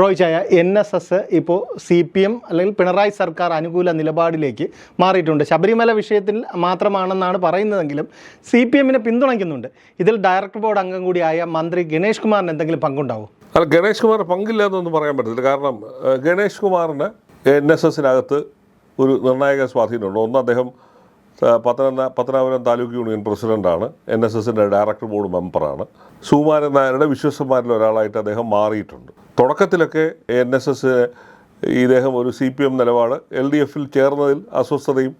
റോയ് ചായ N S S ഇപ്പോൾ C P M അല്ലെങ്കിൽ പിണറായി സർക്കാർ അനുകൂല നിലപാടിലേക്ക് മാറിയിട്ടുണ്ട്. ശബരിമല വിഷയത്തിൽ മാത്രമാണെന്നാണ് പറയുന്നതെങ്കിലും സി പി എമ്മിനെ പിന്തുണയ്ക്കുന്നുണ്ട്. ഇതിൽ ഡയറക്ടർ ബോർഡ് അംഗം കൂടിയായ മന്ത്രി ഗണേഷ് കുമാറിന് എന്തെങ്കിലും പങ്കുണ്ടാവും? അല്ല ഗണേഷ് കുമാർ പങ്കില്ല എന്നൊന്നും പറയാൻ പറ്റത്തില്ല. കാരണം ഗണേഷ് കുമാറിന് എൻ എസ് എസിനകത്ത് ഒരു നിർണായക സ്വാധീനമുണ്ട്. ഒന്ന് അദ്ദേഹം പത്തനംതിട്ട പത്തനാപുരം താലൂക്ക് യൂണിയൻ പ്രസിഡന്റാണ് എൻ എസ് എസിന്റെ ഡയറക്ടർ ബോർഡ് മെമ്പറാണ്. സുകുമാരൻ നായരുടെ വിശ്വസന്മാരിൽ ഒരാളായിട്ട് അദ്ദേഹം മാറിയിട്ടുണ്ട്. തുടക്കത്തിലൊക്കെ എൻ എസ് എസ് ഇദ്ദേഹം ഒരു സി പി എം നിലപാട് എൽ ഡി എഫിൽ ചേർന്നതിൽ അസ്വസ്ഥതയും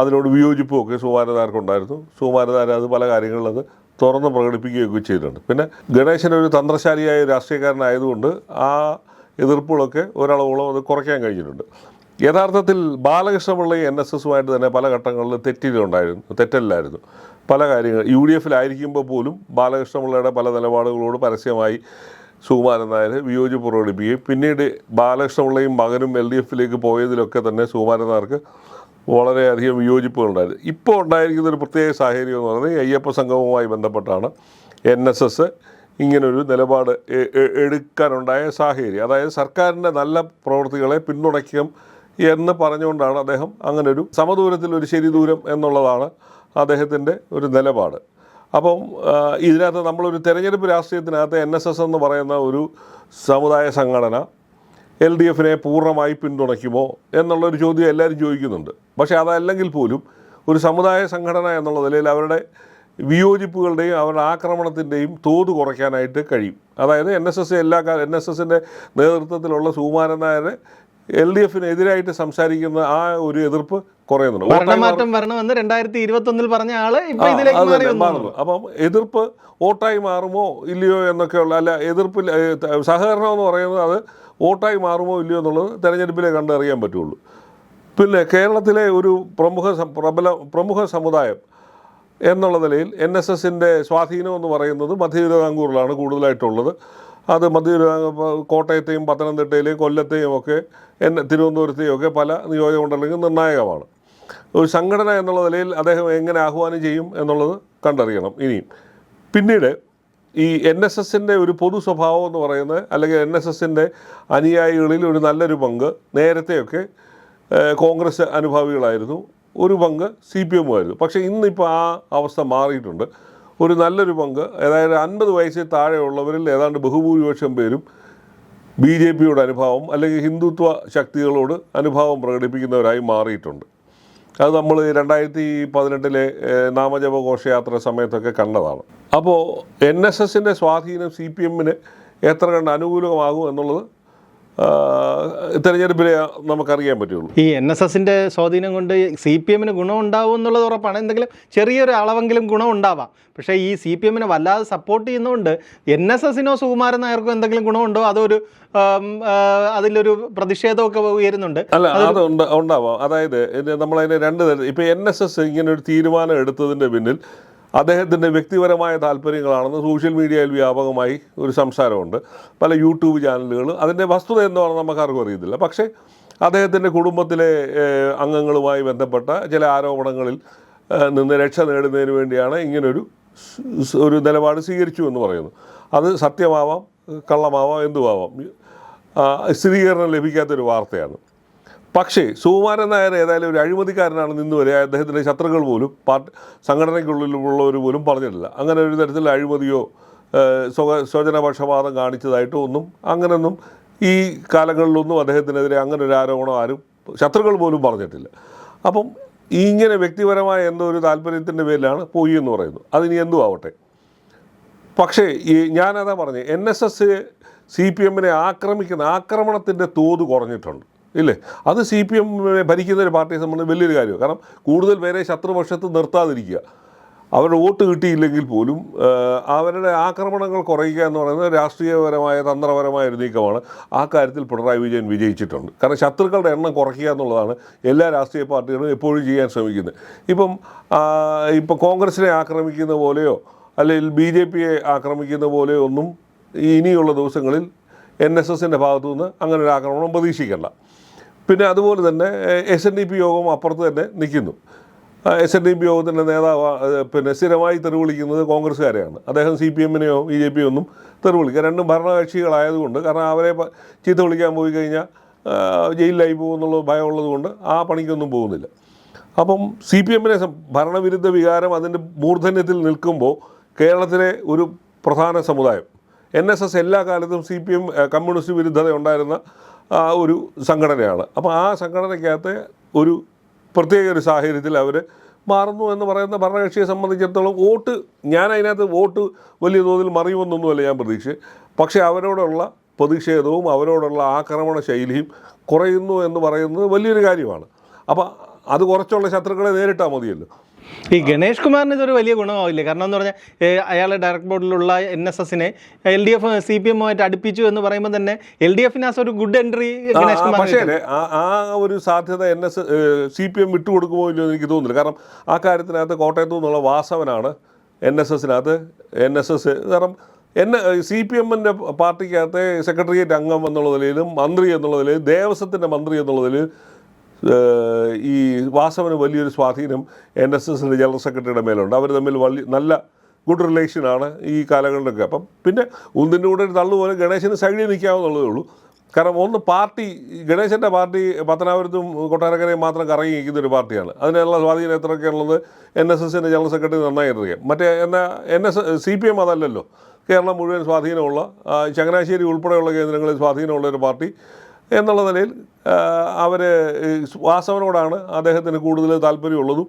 അതിനോട് വിയോജിപ്പും ഒക്കെ സുകുമാരനാർക്കുണ്ടായിരുന്നു സുകുമാരനാർ അത് പല കാര്യങ്ങളിൽ അത് തുറന്ന് പ്രകടിപ്പിക്കുകയൊക്കെ ചെയ്തിട്ടുണ്ട്. പിന്നെ ഗണേശൻ ഒരു തന്ത്രശാലിയായ രാഷ്ട്രീയക്കാരനായതുകൊണ്ട് ആ എതിർപ്പുകളൊക്കെ ഒരളവോളം അത് കുറയ്ക്കാൻ കഴിഞ്ഞിട്ടുണ്ട്. യഥാർത്ഥത്തിൽ ബാലകൃഷ്ണപിള്ളയും എൻ എസ് എസുമായിട്ട് തന്നെ പല ഘട്ടങ്ങളിൽ തെറ്റിലുണ്ടായിരുന്നു തെറ്റല്ലായിരുന്നു. പല കാര്യങ്ങൾ യു ഡി എഫിലായിരിക്കുമ്പോൾ പോലും ബാലകൃഷ്ണപിള്ളയുടെ പല നിലപാടുകളോട് പരസ്യമായി സുകുമാരൻ നായർ വിയോജിപ്പ് പ്രകടിപ്പിക്കുകയും പിന്നീട് ബാലകൃഷ്ണപിള്ളയും മകനും എൽ ഡി എഫിലേക്ക് പോയതിലൊക്കെ തന്നെ സുകുമാരൻ നായർക്ക് വളരെയധികം വിയോജിപ്പുകളുണ്ടായിരുന്നു ഇപ്പോൾ ഉണ്ടായിരിക്കുന്ന ഒരു പ്രത്യേക സാഹചര്യം എന്ന് പറയുന്നത് അയ്യപ്പ സംഗമവുമായി ബന്ധപ്പെട്ടാണ് എൻ എസ് എസ് ഇങ്ങനൊരു നിലപാട് എടുക്കാനുണ്ടായ സാഹചര്യം. അതായത് സർക്കാരിന്റെ നല്ല പ്രവൃത്തികളെ പിന്തുണയ്ക്കും എന്ന് പറഞ്ഞുകൊണ്ടാണ് അദ്ദേഹം അങ്ങനെ ഒരു സമദൂരത്തിൽ ഒരു ശരി ദൂരം എന്നുള്ളതാണ് അദ്ദേഹത്തിന്റെ ഒരു നിലപാട്. അപ്പം ഇതിനകത്ത് നമ്മളൊരു തെരഞ്ഞെടുപ്പ് രാഷ്ട്രീയത്തിനകത്ത് എൻ എസ് എസ് എന്ന് പറയുന്ന ഒരു സമുദായ സംഘടന എൽ ഡി എഫിനെ പൂർണമായി പിന്തുണയ്ക്കുമോ എന്നുള്ളൊരു ചോദ്യം എല്ലാവരും ചോദിക്കുന്നുണ്ട്. പക്ഷേ അതല്ലെങ്കിൽ പോലും ഒരു സമുദായ സംഘടന എന്നുള്ള നിലയിൽ അവരുടെ വിയോജിപ്പുകളുടെയും അവരുടെ ആക്രമണത്തിന്റെയും തോത് കുറയ്ക്കാനായിട്ട് കഴിയും. അതായത് എൻ എസ് എസ് എല്ലാ എൻ എസ് എസിന്റെ നേതൃത്വത്തിലുള്ള സുകുമാരൻ നായരെ എൽ ഡി എഫിനെതിരായിട്ട് സംസാരിക്കുന്ന ആ ഒരു എതിർപ്പ് കുറയുന്നുണ്ട്. ഭരണമാറ്റം വരണമെന്ന് രണ്ടായിരത്തി ഇരുപത്തി ഒന്നിൽ പറഞ്ഞ ആൾ മാറുന്നു. അപ്പം എതിർപ്പ് വോട്ടായി മാറുമോ ഇല്ലയോ എന്നൊക്കെയുള്ള അല്ല എതിർപ്പിൽ സഹകരണം എന്ന് പറയുന്നത് അത് വോട്ടായി മാറുമോ ഇല്ലയോ എന്നുള്ളത് തെരഞ്ഞെടുപ്പിലെ കണ്ടറിയാൻ പറ്റുള്ളൂ. പിന്നെ കേരളത്തിലെ ഒരു പ്രമുഖ പ്രബല പ്രമുഖ സമുദായം എന്നുള്ള നിലയിൽ എൻ എസ് എസിന്റെ സ്വാധീനം എന്ന് പറയുന്നത് മധ്യ തിരുവിതാംകൂറിലാണ് കൂടുതലായിട്ടുള്ളത്. അത് മധ്യ കോട്ടയത്തെയും പത്തനംതിട്ടയിലെയും കൊല്ലത്തെയും ഒക്കെ എന്നെ തിരുവനന്തപുരത്തെയും ഒക്കെ പല നിയോജകമണ്ഡലങ്ങളിൽ നിർണായകമാണ്. ഒരു സംഘടന എന്നുള്ള നിലയിൽ അദ്ദേഹം എങ്ങനെ ആഹ്വാനം ചെയ്യും എന്നുള്ളത് കണ്ടറിയണം ഇനിയും. പിന്നീട് ഈ എൻ എസ് എസിന്റെ ഒരു പൊതു സ്വഭാവം എന്ന് പറയുന്നത് അല്ലെങ്കിൽ എൻ എസ് എസിന്റെ അനുയായികളിൽ ഒരു നല്ലൊരു പങ്ക് നേരത്തെയൊക്കെ കോൺഗ്രസ് അനുഭാവികളായിരുന്നു. ഒരു പങ്ക് സി പി എമ്മുമായിരുന്നു. പക്ഷേ ഇന്നിപ്പോൾ ആ അവസ്ഥ മാറിയിട്ടുണ്ട്. ഒരു നല്ലൊരു പങ്ക്. അതായത് അൻപത് വയസ്സിൽ താഴെയുള്ളവരിൽ ഏതാണ്ട് ബഹുഭൂരിപക്ഷം പേരും ബി ജെ പിയോട് അനുഭാവം അല്ലെങ്കിൽ ഹിന്ദുത്വ ശക്തികളോട് അനുഭാവം പ്രകടിപ്പിക്കുന്നവരായി മാറിയിട്ടുണ്ട്. അത് നമ്മൾ രണ്ടായിരത്തി പതിനെട്ടിലെ നാമജപ ഘോഷയാത്ര സമയത്തൊക്കെ കണ്ടതാണ്. അപ്പോൾ എൻ എസ് എസിന്റെ സ്വാധീനം സി പി എമ്മിന് എത്ര കണ്ട് അനുകൂലമാകും എന്നുള്ളത് തെരഞ്ഞെടുപ്പിലെ നമുക്കറിയാൻ പറ്റുള്ളൂ. ഈ എൻ എസ് എസിന്റെ സ്വാധീനം കൊണ്ട് സി പി എമ്മിന് ഗുണം ഉണ്ടാവും എന്നുള്ളത് ഉറപ്പാണ്. എന്തെങ്കിലും ചെറിയൊരു അളവെങ്കിലും ഗുണം ഉണ്ടാവാം. പക്ഷേ ഈ സി പി എമ്മിനെ വല്ലാതെ സപ്പോർട്ട് ചെയ്യുന്നതുകൊണ്ട് എൻ എസ് എസിനോ സുകുമാരൻ നായർക്കോ എന്തെങ്കിലും ഗുണമുണ്ടോ അതൊരു അതിലൊരു പ്രതിഷേധമൊക്കെ ഉയരുന്നുണ്ട്. അല്ല അത് ഉണ്ട് ഉണ്ടാവാം. അതായത് നമ്മളതിന് രണ്ട് തരം ഇപ്പോൾ എൻ എസ് എസ് ഇങ്ങനെ ഒരു തീരുമാനം എടുത്തതിന്റെ പിന്നിൽ അദ്ദേഹത്തിന്റെ വ്യക്തിപരമായ താല്പര്യങ്ങളാണെന്ന് സോഷ്യൽ മീഡിയയിൽ വ്യാപകമായി ഒരു സംസാരമുണ്ട്. പല യൂട്യൂബ് ചാനലുകൾ അതിന്റെ വസ്തുത എന്താണെന്ന് നമുക്കാർക്കും അറിയത്തില്ല. പക്ഷേ അദ്ദേഹത്തിന്റെ കുടുംബത്തിലെ അംഗങ്ങളുമായി ബന്ധപ്പെട്ട ചില ആരോപണങ്ങളിൽ നിന്ന് രക്ഷ നേടുന്നതിന് വേണ്ടിയാണ് ഇങ്ങനൊരു ഒരു നിലപാട് സ്വീകരിച്ചു എന്ന് പറയുന്നു. അത് സത്യമാവാം കള്ളമാവാം എന്തുമാവാം സ്ഥിരീകരണം ലഭിക്കാത്തൊരു വാർത്തയാണ്. പക്ഷേ സുകുമാരൻ നായർ ഏതായാലും ഒരു അഴിമതിക്കാരനാണ് നിന്ന് വരെ അദ്ദേഹത്തിന്റെ ശത്രുക്കൾ പോലും പാർട്ടി സംഘടനയ്ക്കുള്ളിലുള്ളവർ പോലും പറഞ്ഞിട്ടില്ല. അങ്ങനെ ഒരു തരത്തിൽ അഴിമതിയോ സ്വക സ്വജനപക്ഷപാതം കാണിച്ചതായിട്ടോ ഒന്നും അങ്ങനെയൊന്നും ഈ കാലങ്ങളിലൊന്നും അദ്ദേഹത്തിനെതിരെ അങ്ങനെ ഒരു ആരോപണം ആരും ശത്രുക്കൾ പോലും പറഞ്ഞിട്ടില്ല. അപ്പം ഇങ്ങനെ വ്യക്തിപരമായ എന്തോ ഒരു താല്പര്യത്തിന്റെ പേരിലാണ് പോയി എന്ന് പറയുന്നത്. അതിനി എന്തും ആവട്ടെ. പക്ഷേ ഈ ഞാനതാ പറഞ്ഞത് N S S C P എമ്മിനെ ആക്രമിക്കുന്ന ആക്രമണത്തിന്റെ തോത് കുറഞ്ഞിട്ടുണ്ട്. ഇല്ലേ? അത് സി പി എമ്മിനെ ഭരിക്കുന്ന ഒരു പാർട്ടിയെ സംബന്ധിച്ച് വലിയൊരു കാര്യമാണ്. കാരണം കൂടുതൽ പേരെ ശത്രുപക്ഷത്ത് നിർത്താതിരിക്കുക. അവരുടെ വോട്ട് കിട്ടിയില്ലെങ്കിൽ പോലും അവരുടെ ആക്രമണങ്ങൾ കുറയ്ക്കുക എന്ന് പറയുന്നത് രാഷ്ട്രീയപരമായ തന്ത്രപരമായ ഒരു നീക്കമാണ്. ആ കാര്യത്തിൽ പിണറായി വിജയൻ വിജയിച്ചിട്ടുണ്ട്. കാരണം ശത്രുക്കളുടെ എണ്ണം കുറയ്ക്കുക എന്നുള്ളതാണ് എല്ലാ രാഷ്ട്രീയ പാർട്ടികളും എപ്പോഴും ചെയ്യാൻ ശ്രമിക്കുന്നത്. ഇപ്പം ഇപ്പം കോൺഗ്രസിനെ ആക്രമിക്കുന്ന പോലെയോ അല്ലെങ്കിൽ ബി ജെ പിയെ ആക്രമിക്കുന്ന പോലെയോ ഒന്നും ഇനിയുള്ള ദിവസങ്ങളിൽ എൻ എസ് എസിന്റെ ഭാഗത്തു നിന്ന് അങ്ങനെ ഒരു ആക്രമണം പ്രതീക്ഷിക്കേണ്ട. പിന്നെ അതുപോലെ തന്നെ എസ് എൻ ഡി പി യോഗം അപ്പുറത്ത് തന്നെ നിൽക്കുന്നു. എസ് എൻ ഡി പി യോഗത്തിന്റെ നേതാവ് പിന്നെ സ്ഥിരമായി തെറിവിളിക്കുന്നത് കോൺഗ്രസ്സുകാരെയാണ്. അദ്ദേഹം സി പി എമ്മിനെയോ ബി ജെ പിയോ ഒന്നും തെറിവിളിക്കുക രണ്ടും ഭരണകക്ഷികളായതുകൊണ്ട് കാരണം അവരെ ചീത്ത വിളിക്കാൻ പോയി കഴിഞ്ഞാൽ ജയിലിലായി പോകുമെന്നുള്ള ഭയമുള്ളത് കൊണ്ട് ആ പണിക്കൊന്നും പോകുന്നില്ല. അപ്പം സി പി എമ്മിനെ ഭരണവിരുദ്ധ വികാരം അതിന്റെ മൂർധന്യത്തിൽ നിൽക്കുമ്പോൾ കേരളത്തിലെ ഒരു പ്രധാന സമുദായം എൻ എസ് എസ് എല്ലാ കാലത്തും സി പി എം കമ്മ്യൂണിസ്റ്റ് വിരുദ്ധത ഉണ്ടായിരുന്ന ഒരു സംഘടനയാണ്. അപ്പോൾ ആ സംഘടനയ്ക്കകത്ത് ഒരു പ്രത്യേക ഒരു സാഹചര്യത്തിൽ അവർ മാറുന്നു എന്ന് പറയുന്ന ഭരണകക്ഷിയെ സംബന്ധിച്ചിടത്തോളം വോട്ട് ഞാൻ അതിനകത്ത് വോട്ട് വലിയ തോതിൽ മറിയുമെന്നൊന്നുമല്ല ഞാൻ പ്രതീക്ഷ പക്ഷേ അവരോടുള്ള പ്രതിഷേധവും അവരോടുള്ള ആക്രമണ ശൈലിയും കുറയുന്നു എന്ന് പറയുന്നത് വലിയൊരു കാര്യമാണ്. അപ്പോൾ അത് കുറച്ചുള്ള ശത്രുക്കളെ നേരിട്ടാൽ മതിയല്ലോ. ഈ ഗണേഷ് കുമാറിന് ഇതൊരു വലിയ ഗുണമാവില്ലേ? കാരണം എന്ന് പറഞ്ഞാൽ അയാൾ ഡയറക്ട് ബോർഡിലുള്ള എൻ എസ് എസിനെ L D F C P എമ്മുമായിട്ട് അടുപ്പിച്ചു എന്ന് പറയുമ്പോൾ തന്നെ എൽ ഡി എഫിന് ഒരു ഗുഡ് എൻട്രി ഗണേഷ് കുമാർ പക്ഷേ ആ ഒരു സാധ്യത N S C P M വിട്ടുകൊടുക്കുമോ ഇല്ലയോ എന്ന് എനിക്ക് തോന്നുന്നില്ല. കാരണം ആ കാര്യത്തിനകത്ത് കോട്ടയത്തു നിന്നുള്ള വാസവനാണ് എൻ എസ് എസിനകത്ത് എൻ എസ് എസ് കാരണം എൻ സി പി എമ്മിന്റെ പാർട്ടിക്കകത്തെ സെക്രട്ടേറിയറ്റ് അംഗം എന്നുള്ള നിലയിലും മന്ത്രി എന്നുള്ള നിലയിലും ദേവസ്വത്തിന്റെ മന്ത്രി എന്നുള്ള നിലയിൽ ഏഹ്, ഈ വാസവന് വലിയൊരു സ്വാധീനം എൻ എസ് എസിന്റെ ജനറൽ സെക്രട്ടറിയുടെ മേലുണ്ട്. അവർ തമ്മിൽ വലിയ നല്ല ഗുഡ് റിലേഷനാണ് ഈ കാലങ്ങളിലൊക്കെ അപ്പം പിന്നെ ഒന്നിന്റെ കൂടെ ഒരു തള്ളുപോലെ ഗണേശന് സൈഡിൽ നിൽക്കാവുന്നുള്ളതേ ഉള്ളൂ. കാരണം ഒന്ന് പാർട്ടി ഗണേശന്റെ പാർട്ടി പത്തനാപുരത്തും കൊട്ടാരക്കരയും മാത്രം കറങ്ങി നിൽക്കുന്ന ഒരു പാർട്ടിയാണ്. അതിനുള്ള സ്വാധീനം എത്രയൊക്കെയുള്ളത് എൻ എസ് എസിന്റെ ജനറൽ സെക്രട്ടറി നന്നായി അറിയാം മറ്റേ എന്നാൽ N S C P M അതല്ലല്ലോ. കേരളം മുഴുവൻ സ്വാധീനമുള്ള ചങ്ങനാശ്ശേരി ഉൾപ്പെടെയുള്ള കേന്ദ്രങ്ങളിൽ സ്വാധീനമുള്ള ഒരു പാർട്ടി എന്നുള്ള നിലയിൽ അവർ വാസവനോടാണ് അദ്ദേഹത്തിന് കൂടുതൽ താല്പര്യമുള്ളതും.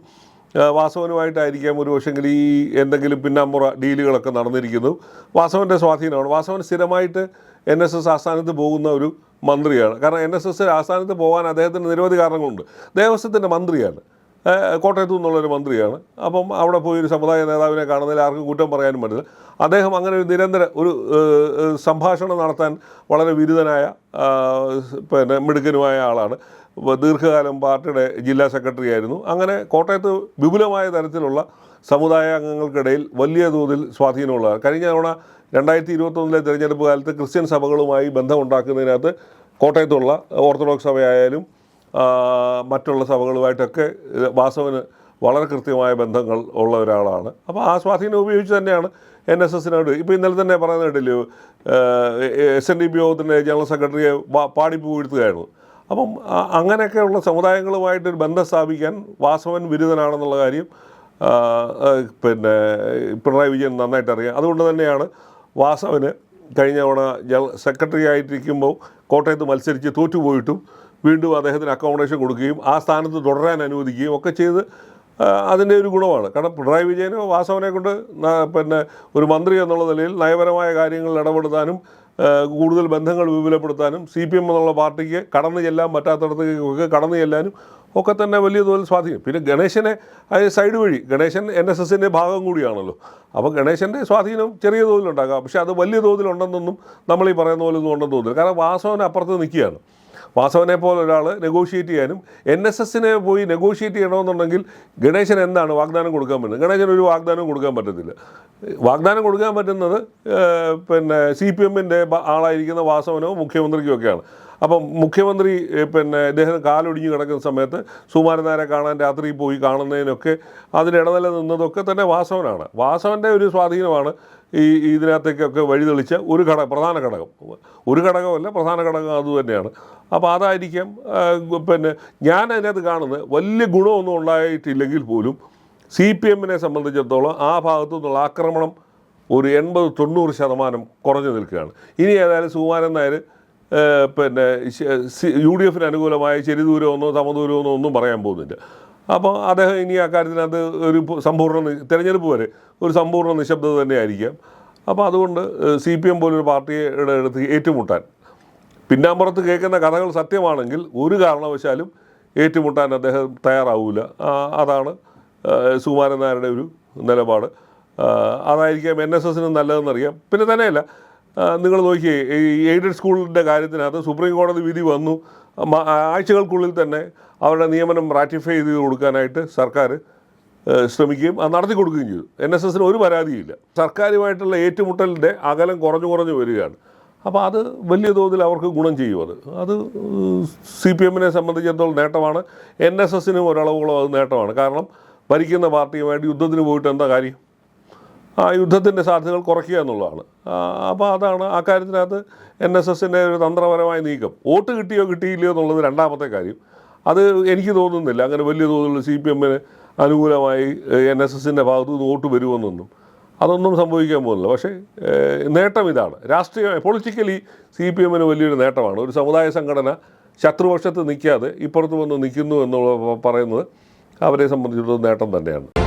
വാസവനുമായിട്ടായിരിക്കാം ഒരു പക്ഷെങ്കിൽ ഈ എന്തെങ്കിലും പിന്നാമ്പുറ ഡീലുകളൊക്കെ നടന്നിരിക്കുന്നു വാസവന്റെ സ്വാധീനമാണ്. വാസവൻ സ്ഥിരമായിട്ട് എൻ എസ് എസ് ആസ്ഥാനത്ത് പോകുന്ന ഒരു മന്ത്രിയാണ്. കാരണം എൻ എസ് എസ് ആസ്ഥാനത്ത് പോകാൻ അദ്ദേഹത്തിന് നിരവധി കാരണങ്ങളുണ്ട്. ദേവസ്വത്തിന്റെ മന്ത്രിയാണ്. കോട്ടയത്തു നിന്നുള്ളൊരു മന്ത്രിയാണ്. അപ്പം അവിടെ പോയി ഒരു സമുദായ നേതാവിനെ കാണുന്നതിൽ ആർക്കും കുറ്റം പറയാനും പറ്റില്ല. അദ്ദേഹം അങ്ങനെ ഒരു നിരന്തര ഒരു സംഭാഷണം നടത്താൻ വളരെ വിരുദ്ധനായ പിന്നെ മിടുക്കനുമായ ആളാണ്. ദീർഘകാലം പാർട്ടിയുടെ ജില്ലാ സെക്രട്ടറി ആയിരുന്നു. അങ്ങനെ കോട്ടയത്ത് വിപുലമായ തരത്തിലുള്ള സമുദായ അംഗങ്ങൾക്കിടയിൽ വലിയ തോതിൽ സ്വാധീനമുള്ള കഴിഞ്ഞ തവണ രണ്ടായിരത്തി ഇരുപത്തൊന്നിലെ തിരഞ്ഞെടുപ്പ് കാലത്ത് ക്രിസ്ത്യൻ സഭകളുമായി ബന്ധമുണ്ടാക്കുന്നതിനകത്ത് കോട്ടയത്തുള്ള ഓർത്തഡോക്സ് സഭയായാലും മറ്റുള്ള സഭകളുമായിട്ടൊക്കെ വാസവന് വളരെ കൃത്യമായ ബന്ധങ്ങൾ ഉള്ള ഒരാളാണ്. അപ്പോൾ ആ സ്വാധീനം ഉപയോഗിച്ച് തന്നെയാണ് എൻ എസ് എസിനോട് ഇപ്പോൾ ഇന്നലെ തന്നെ പറയുന്നത് കേട്ടില്ലയോ എസ് എൻ ഡി പി യോഗത്തിന്റെ ജനറൽ സെക്രട്ടറിയെ പാടി പാടിപ്പൂ വീഴ്ത്തുകയായിരുന്നു. അപ്പം അങ്ങനെയൊക്കെയുള്ള സമുദായങ്ങളുമായിട്ടൊരു ബന്ധം സ്ഥാപിക്കാൻ വാസവൻ ബിരുദനാണെന്നുള്ള കാര്യം പിന്നെ പിണറായി വിജയൻ നന്നായിട്ട് അറിയാം. അതുകൊണ്ട് തന്നെയാണ് വാസവന് കഴിഞ്ഞ തവണ ജനറൽ സെക്രട്ടറി ആയിട്ടിരിക്കുമ്പോൾ കോട്ടയത്ത് മത്സരിച്ച് തോറ്റുപോയിട്ടും വീണ്ടും അദ്ദേഹത്തിന് അക്കോമഡേഷൻ കൊടുക്കുകയും ആ സ്ഥാനത്ത് തുടരാൻ അനുവദിക്കുകയും ഒക്കെ ചെയ്ത് അതിന്റെ ഒരു ഗുണമാണ്. കാരണം പിണറായി വിജയനോ വാസവനെ കൊണ്ട് പിന്നെ ഒരു മന്ത്രി എന്നുള്ള നിലയിൽ നയപരമായ കാര്യങ്ങളിൽ ഇടപെടുത്താനും കൂടുതൽ ബന്ധങ്ങൾ വിപുലപ്പെടുത്താനും സി പി എം എന്നുള്ള പാർട്ടിക്ക് കടന്നു ചെല്ലാൻ പറ്റാത്തടത്തേക്കൊക്കെ കടന്നു ചെല്ലാനും ഒക്കെ തന്നെ വലിയ തോതിൽ സ്വാധീനം. പിന്നെ ഗണേശനെ അതിന് സൈഡ് വഴി ഗണേശൻ എൻ എസ് എസിന്റെ ഭാഗം കൂടിയാണല്ലോ. അപ്പോൾ ഗണേശന്റെ സ്വാധീനം ചെറിയ തോതിലുണ്ടാകാം. പക്ഷേ അത് വലിയ തോതിലുണ്ടെന്നൊന്നും നമ്മൾ ഈ പറയുന്ന പോലെ ഒന്നും ഉണ്ടെന്ന് തോന്നുന്നില്ല. കാരണം വാസവൻ അപ്പുറത്ത് നിൽക്കുകയാണ്. വാസവനെ പോലെ ഒരാൾ നെഗോഷിയേറ്റ് ചെയ്യാനും എൻ എസ് എസിനെ പോയി നെഗോഷിയേറ്റ് ചെയ്യണമെന്നുണ്ടെങ്കിൽ ഗണേശൻ എന്താണ് വാഗ്ദാനം കൊടുക്കാൻ പറ്റുന്നത്? ഗണേശൻ ഒരു വാഗ്ദാനം കൊടുക്കാൻ പറ്റത്തില്ല. വാഗ്ദാനം കൊടുക്കാൻ പറ്റുന്നത് പിന്നെ സി പി എമ്മിന്റെ ആളായിരിക്കുന്ന വാസവനോ മുഖ്യമന്ത്രിക്കോ ഒക്കെയാണ്. അപ്പം മുഖ്യമന്ത്രി പിന്നെ ഇദ്ദേഹം കാലൊടിഞ്ഞ് കിടക്കുന്ന സമയത്ത് സുമാരനാരെ കാണാൻ രാത്രി പോയി കാണുന്നതിനൊക്കെ അതിനിടനില നിന്നതൊക്കെ തന്നെ വാസവനാണ്. വാസവന്റെ ഒരു സ്വാധീനമാണ് ഈ ഇതിനകത്തേക്കൊക്കെ വഴിതെളിച്ച ഒരു ഘടക പ്രധാന ഘടകം. ഒരു ഘടകമല്ല പ്രധാന ഘടകം അതുതന്നെയാണ് അപ്പോൾ അതായിരിക്കാം പിന്നെ ഞാൻ അതിനകത്ത് കാണുന്നത് വലിയ ഗുണമൊന്നും ഉണ്ടായിട്ടില്ലെങ്കിൽ പോലും സി പി എമ്മിനെ സംബന്ധിച്ചിടത്തോളം ആ ഭാഗത്തു നിന്നുള്ള ആക്രമണം ഒരു എൺപത് തൊണ്ണൂറ് ശതമാനം കുറഞ്ഞു നിൽക്കുകയാണ്. ഇനി ഏതായാലും സുകുമാരൻ നായർ പിന്നെ യു ഡി എഫിന് അനുകൂലമായ ചെരിദൂരമൊന്നോ സമദൂരമൊന്നോ ഒന്നും പറയാൻ പോകുന്നില്ല. അപ്പോൾ അദ്ദേഹം ഇനി ആ കാര്യത്തിനകത്ത് ഒരു സമ്പൂർണ തിരഞ്ഞെടുപ്പ് വരെ ഒരു സമ്പൂർണ നിശബ്ദത തന്നെയായിരിക്കാം. അപ്പോൾ അതുകൊണ്ട് സി പി എം പോലൊരു പാർട്ടിയുടെ അടുത്ത് ഏറ്റുമുട്ടാൻ. പിന്നാമ്പുറത്ത് കേൾക്കുന്ന കഥകൾ സത്യമാണെങ്കിൽ ഒരു കാരണവശാലും ഏറ്റുമുട്ടാൻ അദ്ദേഹം തയ്യാറാവില്ല അതാണ് സുകുമാരൻ നായരുടെ ഒരു നിലപാട്. അതായിരിക്കാം എൻ എസ് എസിനും നല്ലതെന്നറിയാം. പിന്നെ തന്നെയല്ല നിങ്ങൾ നോക്കിയേ ഈ എയ്ഡഡ് സ്കൂളിന്റെ കാര്യത്തിനകത്ത് സുപ്രീം കോടതി വിധി വന്നു. ആഴ്ചകൾക്കുള്ളിൽ തന്നെ അവരുടെ നിയമനം റാറ്റിഫൈ ചെയ്ത് കൊടുക്കാനായിട്ട് സർക്കാർ ശ്രമിക്കുകയും അത് നടത്തി കൊടുക്കുകയും ചെയ്തു. എൻ എസ് എസിന് ഒരു പരാതിയില്ല. സർക്കാരുമായിട്ടുള്ള ഏറ്റുമുട്ടലിന്റെ അകലം കുറഞ്ഞു കുറഞ്ഞു വരികയാണ്. അപ്പോൾ അത് വലിയ തോതിൽ അവർക്ക് ഗുണം ചെയ്യും അത്. അത് സി പി എമ്മിനെ സംബന്ധിച്ചിടത്തോളം നേട്ടമാണ്. എൻ എസ് എസിനും ഒരളവുകളോ അത് നേട്ടമാണ്. കാരണം ഭരിക്കുന്ന പാർട്ടിയുമായിട്ട് യുദ്ധത്തിന് പോയിട്ട് എന്താ കാര്യം? യുദ്ധത്തിന്റെ സാധ്യതകൾ കുറയ്ക്കുക എന്നുള്ളതാണ്. അപ്പോൾ അതാണ് ആ കാര്യത്തിനകത്ത് എൻ എസ് എസിന്റെ ഒരു തന്ത്രപരമായ നീക്കം. വോട്ട് കിട്ടിയോ കിട്ടിയില്ലയോ എന്നുള്ളത് രണ്ടാമത്തെ കാര്യം. അത് എനിക്ക് തോന്നുന്നില്ല. അങ്ങനെ വലിയ തോതിലുള്ള സി പി എമ്മിന് അനുകൂലമായി എൻ എസ് എസിന്റെ ഭാഗത്തു നിന്ന് വോട്ട് വരുമെന്നൊന്നും അതൊന്നും സംഭവിക്കാൻ പോകുന്നില്ല. പക്ഷേ നേട്ടം ഇതാണ്. രാഷ്ട്രീയമായി പൊളിറ്റിക്കലി സി പി എമ്മിന് വലിയൊരു നേട്ടമാണ്. ഒരു സമുദായ സംഘടന ശത്രുപക്ഷത്ത് നിൽക്കാതെ ഇപ്പുറത്ത് വന്ന് നിൽക്കുന്നു എന്നുള്ള പറയുന്നത് അവരെ സംബന്ധിച്ചിടത്തോളം നേട്ടം തന്നെയാണ്.